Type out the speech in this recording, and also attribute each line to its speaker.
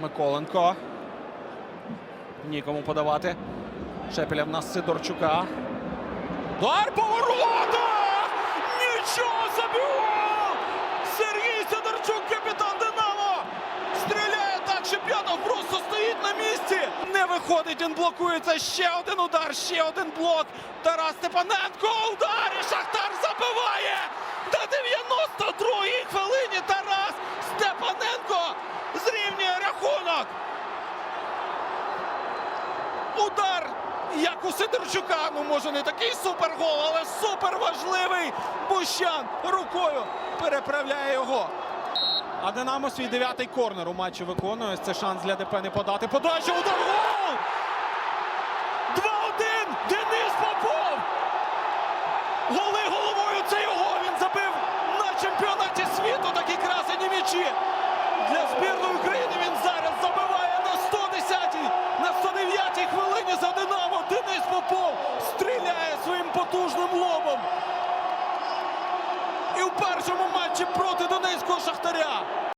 Speaker 1: Миколенко. Нікому подавати. Шепеля в нас Сидорчука. Удар по воротах! Нічого собі! Сергій Сидорчук, капітан Динамо! Стріляє так, що П'ятов просто стоїть на місці. Не виходить, він блокується. Ще один удар, ще один блок. Тарас Степаненко. Удар і Шахтар забиває! Рахунок. Удар, як у Сидорчука. Ну, може, не такий супергол, але супер важливий. Бущан рукою переправляє його. А Динамо свій дев'ятий корнер у матчі виконує. Це шанс для ДП не подати. Подача, удар, гол! 2-1! Денис Попов! Голи потужним лобом. І в першому